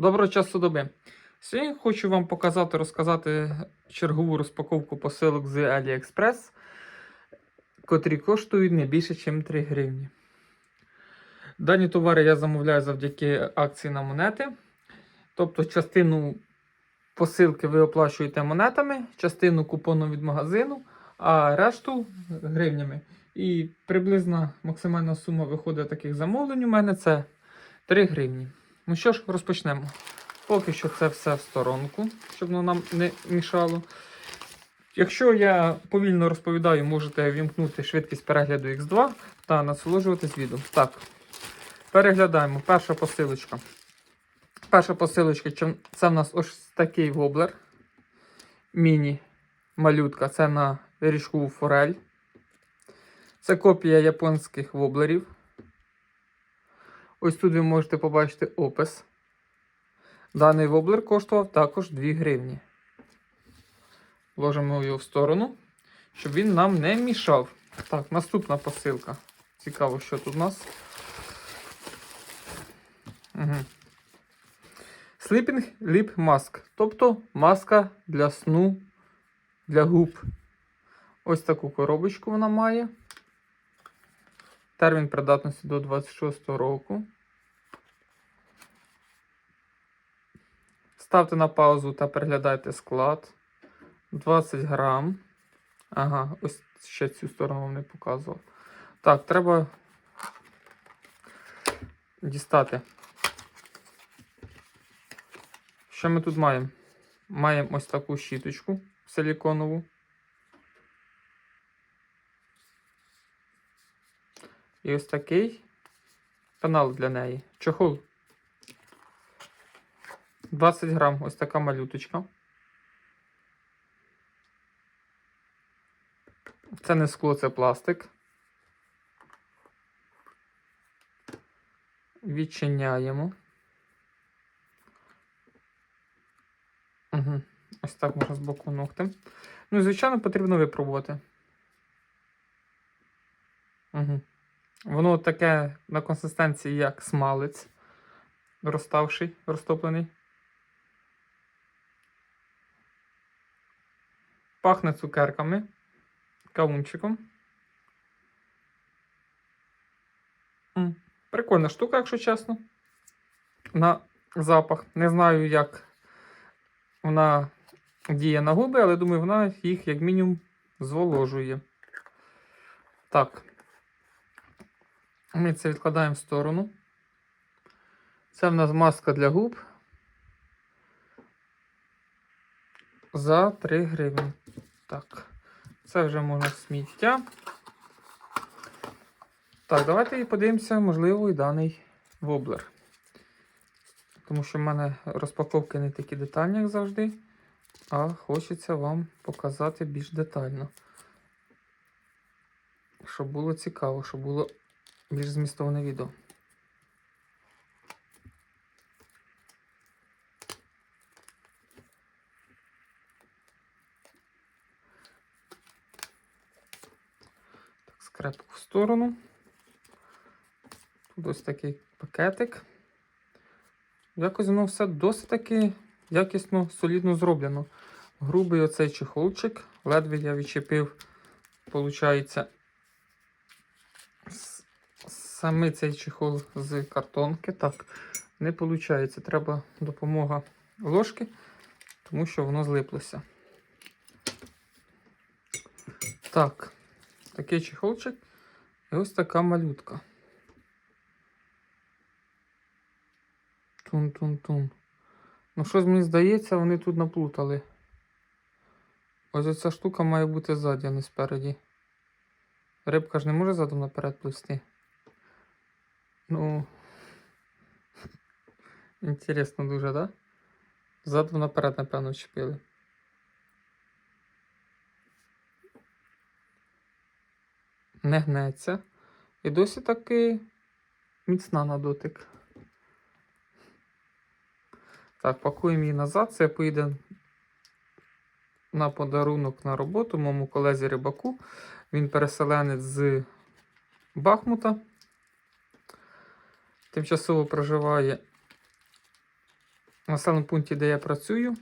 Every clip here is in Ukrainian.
Доброго часу доби. Сьогодні хочу вам показати, розказати чергову розпаковку посилок з AliExpress, котрі коштують не більше, ніж 3 гривні. Дані товари я замовляю завдяки акції на монети. Тобто, частину посилки ви оплачуєте монетами, частину купону від магазину, а решту гривнями. І приблизна максимальна сума виходить таких замовлень у мене це 3 гривні. Ну що ж, розпочнемо. Поки що це все в сторонку, щоб воно нам не мішало. Якщо я повільно розповідаю, можете вімкнути швидкість перегляду X2 та насолоджуватись відео. Так, переглядаємо. Перша посилочка. Перша посилочка це в нас ось такий воблер. Міні-малютка. Це на річкову форель. Це копія японських воблерів. Ось тут ви можете побачити опис. Даний воблер коштував також 2 гривні. Ложимо його в сторону, щоб він нам не мішав. Так, наступна посилка. Цікаво, що тут у нас. Угу. Sleeping Lip Mask. Тобто маска для сну для губ. Ось таку коробочку вона має. Термін придатності до 26 року. Ставте на паузу та переглядайте склад. 20 грам. Ага, ось ще цю сторону вам не показував. Так, треба дістати. Що ми тут маємо? Маємо ось таку щіточку силіконову. І ось такий пенал для неї. Чохол. 20 грам, ось така малюточка. Це не скло, це пластик. Відчиняємо. Угу. Ось так можна з боку ногтем. Ну і, звичайно, потрібно випробувати. Угу. Воно таке на консистенції, як смалець, розставший, розтоплений. Пахне цукерками, кавунчиком. Прикольна штука, якщо чесно. На запах. Не знаю, як вона діє на губи, але думаю, вона їх як мінімум зволожує. Так. Ми це відкладаємо в сторону. Це в нас маска для губ. За 3 гривні. Так, це вже можна сміття. Так, давайте і подивимося, можливо, і даний воблер. Тому що в мене розпаковки не такі детальні, як завжди. А хочеться вам показати більш детально. Щоб було цікаво, щоб було більш змістовне відео. Так, скрепку в сторону. Тут ось такий пакетик. Якось воно все досить таки якісно, солідно зроблено. Грубий оцей чехолчик. Ледве я відчепив, виходить, саме цей чехол з картонки. Так, не виходить. Треба допомога ложки, тому що воно злиплося. Так, такий чехолчик. І ось така малютка. Тун-тун-тун. Ну, щось мені здається, вони тут наплутали. Ось ця штука має бути ззаді, а не спереді. Рибка ж не може задом наперед пливсти. Ну. Інтересно дуже, да? Задом наперед, напевно, вчепили. Не гнеться. І досі таки міцна на дотик. Так, пакуємо її назад. Це поїде на подарунок на роботу моєму колезі рибаку. Він переселенець з Бахмута. Тимчасово проживає в населеному пункті, де я працюю.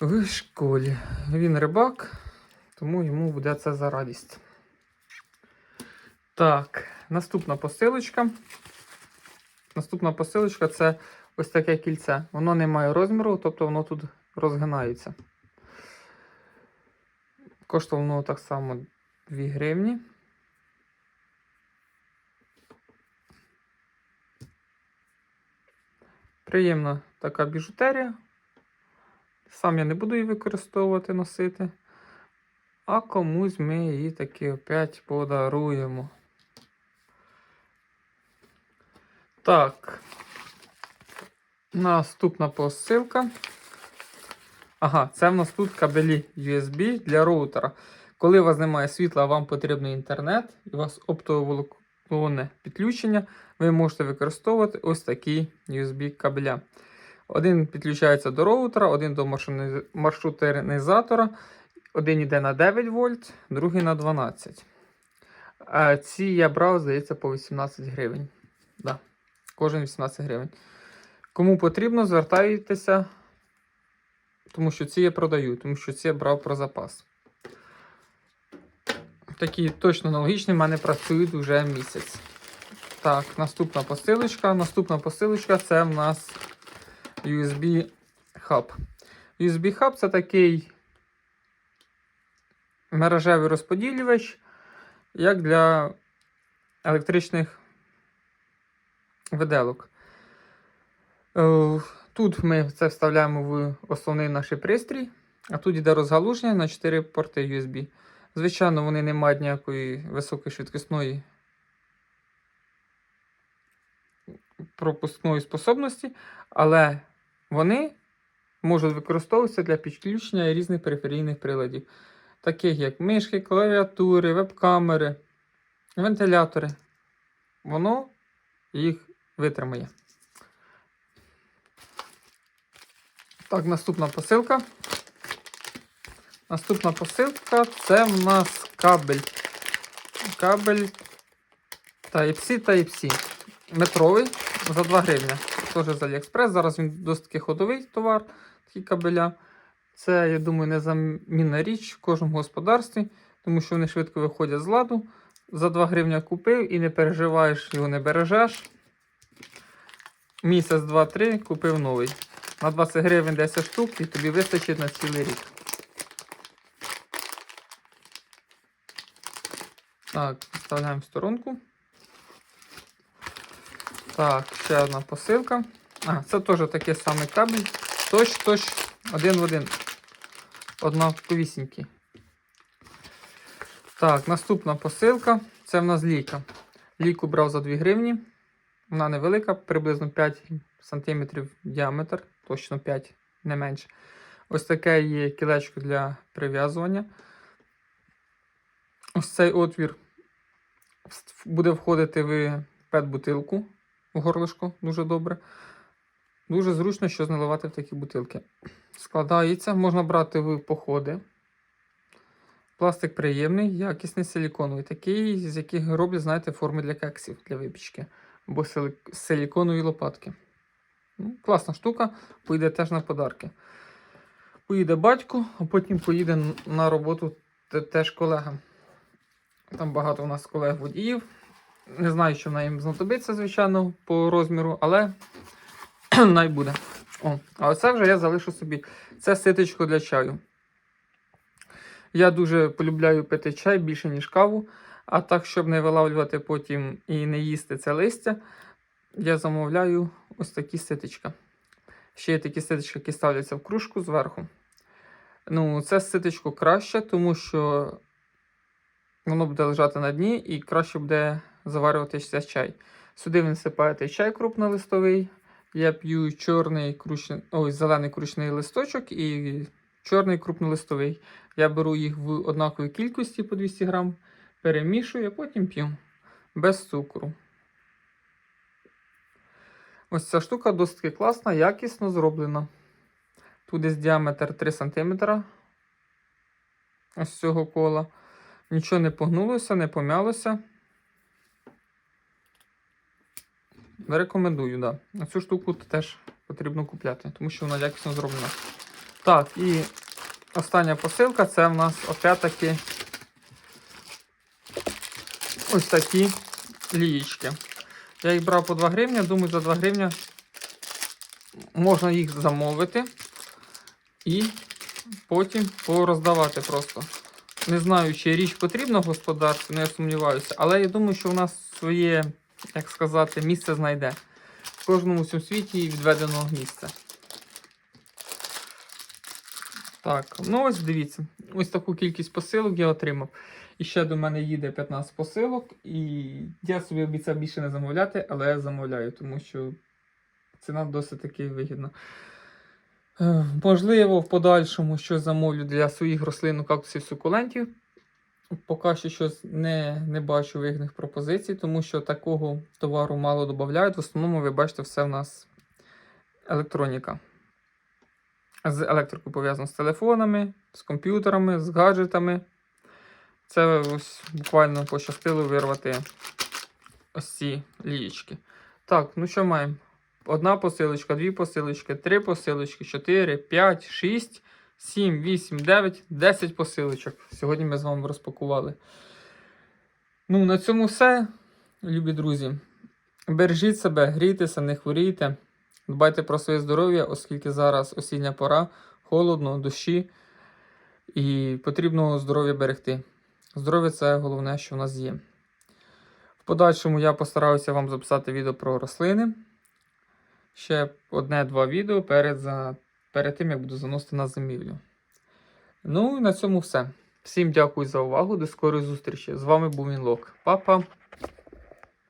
В школі. Він рибак, тому йому буде це за радість. Так, наступна посилочка. Наступна посилочка це ось таке кільце. Воно не має розміру, тобто воно тут розгинається. Коштувало воно так само 2 гривні. Приємна така біжутерія. Сам я не буду її використовувати, носити. А комусь ми її таки опять подаруємо. Так. Наступна посилка. Ага, це в нас тут кабелі USB для роутера. Коли у вас немає світла, вам потрібен інтернет, і у вас оптоволоконне підключення, ви можете використовувати ось такі USB кабеля. Один підключається до роутера, один до маршрутизатора, один йде на 9 вольт, другий на 12. А ці я брав, здається, по 18 гривень. Да. Кожен 18 гривень. Кому потрібно, звертайтеся, тому що ці я продаю, тому що ці я брав про запас. Такі точно аналогічні в мене працюють вже місяць. Так, наступна посилочка. Наступна посилочка це в нас USB Hub. USB Hub це такий мережевий розподілювач, як для електричних виделок. Е, Тут ми це вставляємо в основний наш пристрій, а тут йде розгалуження на 4 порти USB. Звичайно, вони не мають ніякої високошвидкісної пропускної способності, але вони можуть використовуватися для підключення різних периферійних приладів, таких як мишки, клавіатури, веб-камери, вентилятори. Воно їх витримає. Так, наступна посилка. Наступна посилка це в нас кабель. Кабель Type-C, Type-C. Метровий за 2 гривня. Теж з Aliexpress. Зараз він досить ходовий товар, такі кабеля. Це, я думаю, незамінна річ в кожному господарстві, тому що вони швидко виходять з ладу. За 2 гривня купив і не переживаєш, його не бережеш. Місяць, два-три купив новий. На 20 гривень 10 штук і тобі вистачить на цілий рік. Так, вставляємо в сторонку. Так, ще одна посилка. А, це теж такий самий кабель. Точ, точ, один в один. Однаковісінький. Так, наступна посилка. Це в нас ліка. Ліку брав за 2 гривні. Вона невелика, приблизно 5 см діаметр, точно 5, не менше. Ось таке є кілечко для прив'язування. Ось цей отвір буде входити в пет-бутилку в горлишко дуже добре. Дуже зручно, що наливати в такі бутилки. Складається, можна брати в походи. Пластик приємний, якісний силіконовий, такий, з яких роблять, знаєте, форми для кексів для випічки. Або силіконові лопатки. Ну, класна штука, поїде теж на подарки. Поїде батько, а потім поїде на роботу теж колега. Там багато у нас колег водіїв. Не знаю, що вона їм знадобиться, звичайно, по розміру, але най буде. О, а оце вже я залишу собі. Це ситочко для чаю. Я дуже полюбляю пити чай більше, ніж каву. А так, щоб не вилавлювати потім і не їсти це листя, я замовляю ось такі ситочка. Ще є такі ситочки, які ставляться в кружку зверху. Ну, це ситочко краще, тому що воно буде лежати на дні і краще буде заварюватися чай. Сюди ви насипаєте чай крупнолистовий. Я п'ю чорний кручний, ой, зелений кручний листочок і чорний крупнолистовий. Я беру їх в однаковій кількості по 200 грам, перемішую, а потім п'ю без цукру. Ось ця штука досить класна, якісно зроблена. Тут десь діаметр 3 см. Ось цього кола. Нічого не погнулося, не пом'ялося. Рекомендую, да. А Цю штуку теж потрібно купляти, тому що вона якісно зроблена. Так, і остання посилка це в нас опять-таки ось такі лієчки. Я їх брав по 2 гривні, думаю, за 2 гривні можна їх замовити і потім пороздавати просто. Не знаю, чи річ потрібна в господарстві, не сумніваюся, але я думаю, що у нас своє, як сказати, місце знайде. В кожному цьому світі відведено місце. Так, ну ось дивіться. Ось таку кількість посилок я отримав. І ще до мене їде 15 посилок. І я собі обіцяв більше не замовляти, але я замовляю, тому що ціна досить таки вигідна. Е, Можливо, в подальшому щось замовлю для своїх рослин, кактусів, сукулентів. Поки що щось не, не бачу вигідних пропозицій, тому що такого товару мало додають. В основному, ви бачите, все в нас електроніка. З електрикою пов'язано з телефонами, з комп'ютерами, з гаджетами. Це ось буквально пощастило вирвати ось ці лієчки. Так, ну що маємо? Одна посилочка, дві посилочки, три посилочки, 4, 5, 6, 7, 8, 9, 10 посилочок. Сьогодні ми з вами розпакували. Ну, на цьому все, любі друзі. Бережіть себе, грійтеся, не хворійте. Дбайте про своє здоров'я, оскільки зараз осіння пора, холодно, дощі, і потрібно здоров'я берегти. Здоров'я це головне, що в нас є. В подальшому я постараюся вам записати відео про рослини. Ще одне-два відео перед, за... перед тим, як буду заносити на зимівлю. Ну і на цьому все. Всім дякую за увагу. До скорої зустрічі. З вами був Мінлок. Па-па!